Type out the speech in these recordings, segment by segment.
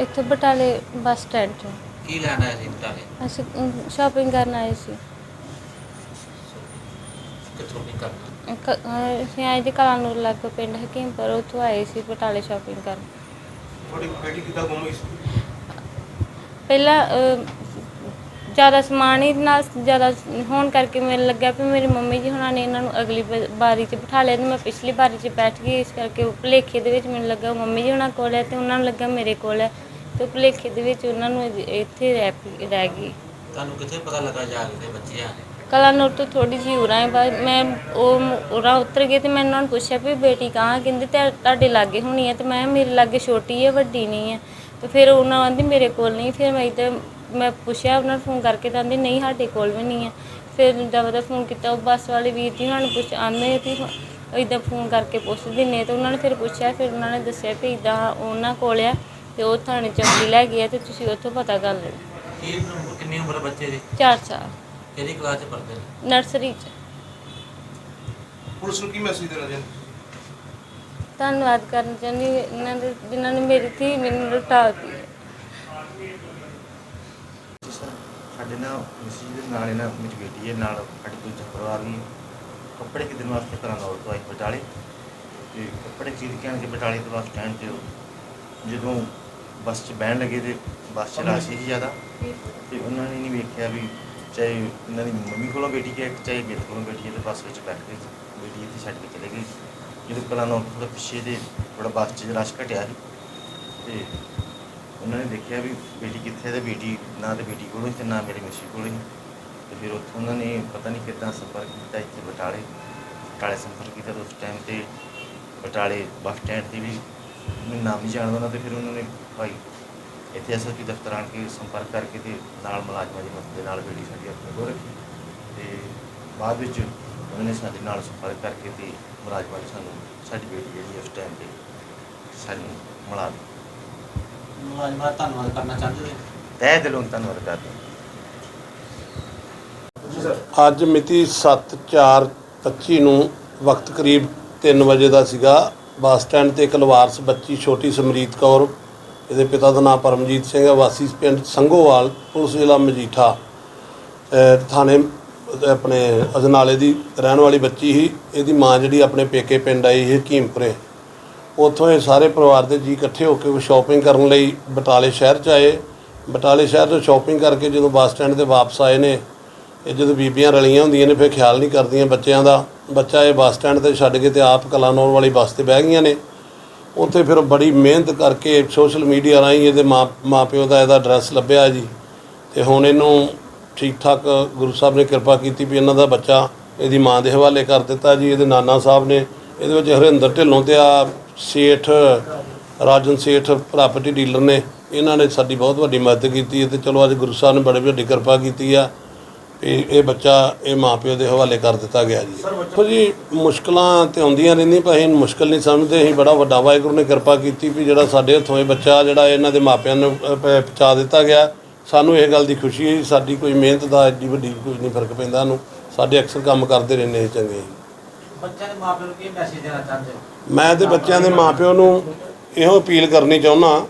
ਇੱਥੇ ਬਟਾਲੇ bus stand 'ਚ ਕੀ ਲੈਣਾ ਹੈ ਸੀ ਬਟਾਲੇ? ਅਸੀਂ ਸ਼ਾਪਿੰਗ ਕਰਨ ਆਏ ਸੀ। ਕਿੱਥੋਂ ਨਹੀਂ ਕਰਨਾ ਕ- ਅਹ ਅਸੀਂ ਆਏ ਜੀ ਕਲਾਨੂਰ ਲੱਗ ਪਿੰਡ ਹਕੀਮਪੁਰ ਉੱਥੋਂ ਆਏ ਸੀ ਬਟਾਲੇ ਸ਼ਾਪਿੰਗ ਕਰਨ। ਤੁਹਾਡੀ ਬੇਟੀ ਕਿੱਦਾਂ ਗੁੰਮ ਹੋਈ ਸੀ? ਪਹਿਲਾਂ ਅਹ, ਜ਼ਿਆਦਾ ਸਮਾਨ ਹੀ ਨਾਲ ਜ਼ਿਆਦਾ ਹੋਣ ਕਰਕੇ ਮੈਨੂੰ ਲੱਗਿਆ ਵੀ ਮੇਰੀ ਮੰਮੀ ਜੀ ਹੁਣਾਂ ਨੇ ਇਹਨਾਂ ਨੂੰ ਅਗਲੀ ਬ- ਬਾਰੀ 'ਚ ਬਿਠਾ ਲਿਆ ਤੇ ਮੈਂ ਪਿਛਲੀ ਬਾਰੀ 'ਚ ਬੈਠ ਗਈ ਇਸ ਕਰਕੇ ਉਹ ਭੁਲੇਖੇ ਦੇ ਵਿੱਚ ਮੈਨੂੰ ਲੱਗਾ ਮੰਮੀ ਜੀ ਹੁਣਾਂ ਕੋਲ ਹੈ ਤੇ ਉਹਨਾਂ ਨੂੰ ਲੱਗਾ ਮੇਰੇ ਕੋਲ ਹੈ। ਤੇ ਭੁਲੇਖੇ ਦੇ ਵਿੱਚ ਉਹਨਾਂ ਨੂੰ ਇ- ਇੱਥੇ ਰਹਿ ਪਈ- ਰਹਿ ਗਈ। ਤੁਹਾਨੂੰ ਕਿੱਥੇ ਪਤਾ ਲੱਗਾ ਜਾ ਕੇ ਬੱਚੇ ਆ ਨੇ? ਕਲਾਨੂਰ ਤੋਂ ਥੋੜੀ ਜਿਹੀ ਉਰਾਂ ਹੈ ਬਾਅਦ ਮੈਂ ਉਹ ਉਰਾਂ ਉਤਰ ਗਈ ਤੇ ਮੈਂ ਉਹਨਾਂ ਨੂੰ ਪੁੱਛਿਆ ਵੀ ਬੇਟੀ ਕਹਾਂ? ਕਹਿੰਦੇ ਤੇ ਤੁਹਾਡੇ ਲਾਗੇ ਹੋਣੀ ਹੈ ਤੇ ਮੈਂ ਕਿਹਾ ਮੇਰੇ ਲਾਗੇ ਛੋਟੀ ਹੈ ਵੱਡੀ ਨਹੀਂ ਹੈ ਤੇ ਫਿਰ ਉਹਨਾਂ ਆਂਦੀ ਮੇਰੇ ਕੋਲ ਨਹੀਂ। ਫਿਰ ਮੈਂ ਇੱਧਰ ਮੈਂ ਪੁੱਛਿਆ ਉਹਨਾਂ ਨੂੰ ਫੋਨ ਕਰਕੇ ਤਾਂ ਆਂਦੀ ਨਹੀਂ ਸਾਡੇ ਕੋਲ ਵੀ ਨਹੀਂ ਹੈ ਫਿਰ ਜਦੋਂ ਦਾ ਫੋਨ ਕੀਤਾ ਉਹ ਬੱਸ ਵਾਲੇ ਵੀਰ ਜੀ ਉਹਨਾਂ ਨੂੰ ਪੁੱਛ ਆਂਦੇ ਕਿ ਇਦਾਂ ਫੋਨ ਕਰਕੇ ਪੁੱਛ ਦਿੰਨੇ ਤੇ ਉਹਨਾਂ ਨੇ ਫਿਰ ਪੁੱਛਿਆ ਫਿਰ ਉਹਨਾਂ ਨੇ ਦੱਸਿਆ ਕਿ ਇਦਾਂ ਉਹਨਾਂ ਕੋਲ ਆ। ਤੇ ਉਹ ਥਾਣੇ ਚੌਂਕੀ ਲੈ ਗਏ ਆ ਤੇ ਤੁਸੀਂ ਉੱਥੋਂ ਪਤਾ ਕਰ ਲਓ ਕੀ ਉਮਰ- ਕਿੰਨੀ ਉਮਰ ਹੈ ਬੱਚੇ ਦੀ? 4 ਸਾਲ। ਕਿਹੜੀ ਕਲਾਸ ਚ ਪੜ੍ਹਦੇ ਨੇ? ਨਰਸਰੀ 'ਚ। ਪੁਲਿਸ ਨੂੰ ਕੀ ਮੈਸੇਜ ਦੇਣਾ ਚਾਹੁੰਦੇ? ਧੰਨਵਾਦ ਕਰਨਾ ਚਾਹੁੰਦੀ ਹਾਂ ਇਹਨਾਂ ਦੇ ਜਿਨ੍ਹਾਂ ਨੇ ਮੇਰੀ ਧੀ ਮੈਨੂੰ ਲੁਟਾਤੀ ਹੈ ਸਾਡੇ ਨਾਲ ਮਿਸਿਸ ਦੇ ਨਾਲ ਇਹਨਾਂ ਮੇਰੀ ਬੇਟੀ ਹੈ ਨਾਲ ਸਾਡੀ ਦੂਜਾ ਪਰਿਵਾਰ ਵੀ ਕੱਪੜੇ ਖਰੀਦਣ ਵਾਸਤੇ ਘਰਾਂ ਦਾ ਤੋਂ ਆਈ ਬਟਾਲੇ। ਤੇ ਕੱਪੜੇ ਖਰੀਦ ਕੇ ਆਣ ਕੇ ਬਟਾਲੇ ਤੋਂ ਬੱਸ ਸਟੈਂਡ 'ਚ ਜਦੋਂ ਬੱਸ 'ਚ ਬਹਿਣ ਲੱਗੇ ਤੇ ਬੱਸ 'ਚ ਰਸ਼ ਸੀ ਜ਼ਿਆਦਾ। ਤੇ ਉਹਨਾਂ ਨੇ ਨਹੀਂ ਵੇਖਿਆ ਵੀ ਚਾਹੇ ਇਹਨਾਂ ਦੀ ਮੰਮੀ ਕੋਲੋਂ ਬੇਟੀ ਹੈ, ਚਾਹੇ ਮੇਰੇ ਕੋਲੋਂ ਬੇਟੀ ਹੈ, ਤੇ ਬੱਸ ਵਿੱਚ ਬੈਠ ਕੇ ਬੇਟੀ ਇੱਥੇ ਛੱਡ ਕੇ ਚਲੇ ਗਈ ਜਦੋਂ ਕਲਾਂ ਨੂੰ ਪਿੱਛੇ ਦੇ ਥੋੜਾ ਬੱਸ 'ਚ ਰਸ਼ ਘਟਿਆ ਸੀ। ਤੇ ਉਹਨਾਂ ਨੇ ਦੇਖਿਆ ਵੀ ਬੇਟੀ ਕਿੱਥੇ ਹੈ ਤੇ ਬੇਟੀ ਨਾ ਤੇ ਬੇਟੀ ਕੋਲੋਂ ਹੀ ਤੇ ਨਾ ਮੇਰੀ ਮਿਸੀ ਕੋਲੋਂ ਹੀ। ਤੇ ਫਿਰ ਉੱਥੋਂ ਉਹਨਾਂ ਨੇ ਪਤਾ ਨਹੀਂ ਕਿੱਦਾਂ ਸੰਪਰਕ ਕੀਤਾ ਇੱਥੇ ਬਟਾਲੇ। ਬਟਾਲੇ ਸੰਪਰਕ ਕੀਤਾ ਤੇ ਉਸ ਟਾਈਮ ਤੇ ਬਟਾਲੇ ਬੱਸ ਸਟੈਂਡ ਤੇ ਵੀ ਮੈਨੂੰ ਨਾਮ ਨਹੀਂ ਜਾਣਦਾ ਉਹਨਾਂ ਤੇ ਫਿਰ ਉਹਨਾਂ ਨੇ ਭਾਈ ਇੱਥੇ ਐਸਐਸਪੀ ਦਫ਼ਤਰ ਆਣ ਕੇ ਸੰਪਰਕ ਕਰਕੇ ਤੇ ਨਾਲ ਮੁਲਾਜ਼ਮਾਂ ਦੀ ਮਦਦ ਦੇ ਨਾਲ ਬੇਟੀ ਸਾਡੀ ਆਪਣੇ ਕੋਲ ਰੱਖੀ ਤੇ ਬਾਅਦ ਵਿੱਚ ਉਹਨਾਂ ਨੇ ਸਾਡੇ ਨਾਲ ਸੰਪਰਕ ਕਰਕੇ ਤੇ ਮੁਲਾਜ਼ਮਾਂ ਨੇ ਸਾਨੂੰ ਸਾਡੀ ਬੇਟੀ ਜਿਹੜੀ ਉਸ ਟਾਈਮ ਤੇ ਸਾਨੂੰ ਮਿਲਾ ਦਿੱਤੀ। ਮੁਲਾਜ਼ਮਾਂ ਦਾ ਧੰਨਵਾਦ ਕਰਨਾ ਚਾਹੁੰਦੇ ਤਹਿ ਦਿਲੋਂ ਧੰਨਵਾਦ ਕਰਦੇ ਹਾਂ। ਜੀ ਸਰ ਅੱਜ ਮਿਤੀ 7/4/25 ਨੂੰ ਵਕਤ ਕਰੀਬ 3 ਵਜੇ ਦਾ ਸੀਗਾ। ਬੱਸ ਸਟੈਂਡ ਤੇ ਇੱਕ ਲਵਾਰਸ ਬੱਚੀ ਛੋਟੀ ਸਮਰੀਤ ਕੌਰ, ਇਹਦੇ ਪਿਤਾ ਦਾ ਨਾਮ ਪਰਮਜੀਤ ਸਿੰਘ ਹੈ, ਵਾਸੀ ਪਿੰਡ ਸੰਘੋਵਾਲ ਪੁਲਿਸ ਜ਼ਿਲ੍ਹਾ ਮਜੀਠਾ। ਥਾਣੇ ਆਪਣੇ ਅਜਨਾਲੇ ਦੀ ਰਹਿਣ ਵਾਲੀ ਬੱਚੀ ਸੀ, ਇਹਦੀ ਮਾਂ ਜਿਹੜੀ ਆਪਣੇ ਪੇਕੇ ਪਿੰਡ ਆਈ ਸੀ ਹਕੀਮਪੁਰੇ ਉੱਥੋਂ ਇਹ ਸਾਰੇ ਪਰਿਵਾਰ ਦੇ ਜੀ ਇਕੱਠੇ ਹੋ ਕੇ ਸ਼ਾਪਿੰਗ ਕਰਨ ਲਈ ਬਟਾਲੇ ਸ਼ਹਿਰ ਚ ਆਏ। ਬਟਾਲੇ ਸ਼ਹਿਰ ਤੋਂ ਸ਼ਾਪਿੰਗ ਕਰਕੇ ਜਦੋਂ ਬੱਸ ਸਟੈਂਡ ਤੇ ਵਾਪਸ ਆਏ ਨੇ ਇਹ ਜਦੋਂ ਬੀਬੀਆਂ ਰਲੀਆਂ ਹੁੰਦੀਆਂ ਨੇ, ਫਿਰ ਖਿਆਲ ਨਹੀਂ ਕਰਦੀਆਂ ਬੱਚਿਆਂ ਦਾ। ਬੱਚਾ ਇਹ ਬੱਸ ਸਟੈਂਡ ਤੇ ਛੱਡ ਕੇ ਤੇ ਆਪ ਕਲਾਨੌਰ ਵਾਲੀ ਬੱਸ ਤੇ ਬਹਿ ਗਈਆਂ ਨੇ। ਉੱਥੇ ਫਿਰ ਬੜੀ ਮਿਹਨਤ ਕਰਕੇ ਸੋਸ਼ਲ ਮੀਡੀਆ ਰਾਹੀਂ ਇਹਦੇ ਮਾਂ, ਮਾਪਿਓ ਦਾ ਇਹਦਾ ਐਡਰੈਸ ਲੱਭਿਆ ਜੀ। ਤੇ ਹੁਣ ਇਹਨੂੰ ਠੀਕ ਠਾਕ ਗੁਰੂ ਸਾਹਿਬ ਨੇ ਕਿਰਪਾ ਕੀਤੀ ਵੀ ਇਹਨਾਂ ਦਾ ਬੱਚਾ ਇਹਦੀ ਮਾਂ ਦੇ ਹਵਾਲੇ ਕਰ ਦਿੱਤਾ ਜੀ। ਇਹਦੇ ਨਾਨਾ ਸਾਹਿਬ ਨੇ, ਇਹਦੇ ਵਿੱਚ ਹਰਿੰਦਰ ਢਿੱਲੋਂ ਤੇ ਆ ਸੇਠ, ਰਾਜਨ ਸੇਠ ਪ੍ਰਾਪਰਟੀ ਡੀਲਰ ਨੇ। ਇਹਨਾਂ ਨੇ ਸਾਡੀ ਬਹੁਤ ਵੱਡੀ ਮਦਦ ਕੀਤੀ ਹੈ ਤੇ ਚਲੋ ਅੱਜ ਗੁਰੂ ਸਾਹਿਬ ਨੇ ਬੜੀ ਵੱਡੀ ਕਿਰਪਾ ਕੀਤੀ ਆ। ਵੀ ਇਹ ਬੱਚਾ ਇਹ ਮਾਪਿਓ ਦੇ ਹਵਾਲੇ ਕਰ ਦਿੱਤਾ ਗਿਆ ਜੀ। ਦੇਖੋ ਜੀ ਮੁਸ਼ਕਲਾਂ ਤੇ ਆਉਂਦੀਆਂ ਰਹਿੰਦੀਆਂ ਪਰ ਅਸੀਂ ਇਹਨੂੰ ਮੁਸ਼ਕਲ ਨਹੀਂ ਸਮਝਦੇ। ਅਸੀਂ ਬੜਾ ਵੱਡਾ ਵਾਹਿਗੁਰੂ ਨੇ ਕਿਰਪਾ ਕੀਤੀ ਵੀ ਜਿਹੜਾ ਸਾਡੇ ਹੱਥੋਂ ਇਹ ਬੱਚਾ ਜਿਹੜਾ ਇਹਨਾਂ ਦੇ ਮਾਪਿਆਂ ਨੂੰ ਪਹੁੰਚਾ ਦਿੱਤਾ ਗਿਆ ਸਾਨੂੰ ਇਹ ਗੱਲ ਦੀ ਖੁਸ਼ੀ ਹੈ ਸਾਡੀ ਕੋਈ ਮਿਹਨਤ ਦਾ ਐਡੀ ਵੱਡੀ ਕੋਈ ਨਹੀਂ ਫ਼ਰਕ ਪੈਂਦਾ ਸਾਨੂੰ। ਸਾਡੇ ਅਕਸਰ ਕੰਮ ਕਰਦੇ ਰਹਿੰਦੇ ਚੰਗੇ ਬੱਚਿਆਂ ਦੇ ਮਾਪਿਆਂ ਨੂੰ ਕੀ ਮੈਸੇਜ ਦੇਣਾ ਚਾਹੁੰਦੇ ਹੋ? ਮੈਂ ਤੇ ਬੱਚਿਆਂ ਦੇ ਮਾਪਿਆਂ ਨੂੰ ਇਹੋ ਅਪੀਲ ਕਰਨੀ ਚਾਹੁੰਦਾ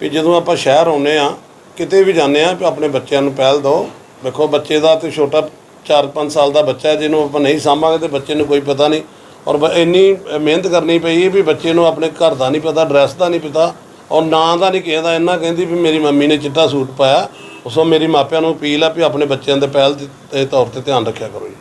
ਵੀ ਜਦੋਂ ਆਪਾਂ ਸ਼ਹਿਰ ਆਉਂਦੇ ਆ ਕਿਤੇ ਵੀ ਜਾਂਦੇ ਆ ਆਪਣੇ ਬੱਚਿਆਂ ਨੂੰ ਪਹਿਲ ਦਿਓ। ਵੇਖੋ ਬੱਚੇ ਦਾ ਤੇ ਛੋਟਾ 4-5 ਸਾਲ ਦਾ ਬੱਚਾ ਜਿਹਨੂੰ ਆਪਾਂ ਨਹੀਂ ਸਾਂਭਾਂਗੇ ਤੇ ਬੱਚੇ ਨੂੰ ਕੋਈ ਪਤਾ ਨਹੀਂ। ਔਰ ਇੰਨੀ ਮਿਹਨਤ ਕਰਨੀ ਪਈ ਵੀ ਬੱਚੇ ਨੂੰ ਆਪਣੇ ਘਰ ਦਾ ਨਹੀਂ ਪਤਾ ਐਡਰੈਸ ਦਾ ਨਹੀਂ ਪਤਾ, ਔਰ ਨਾਂ ਦਾ ਨਹੀਂ ਕਿਸੇ ਇੰਨਾ ਕਹਿੰਦੀ ਵੀ ਮੇਰੀ ਮੰਮੀ ਨੇ ਚਿੱਟਾ ਸੂਟ ਪਾਇਆ, ਉਸੋਂ ਮੇਰੀ ਮਾਪਿਆਂ ਨੂੰ ਅਪੀਲ ਆ ਵੀ ਆਪਣੇ ਬੱਚਿਆਂ ਦੇ ਪਹਿਲ ਦੇ ਤੌਰ ਤੇ ਧਿਆਨ ਰੱਖਿਆ ਕਰੋ ਜੀ।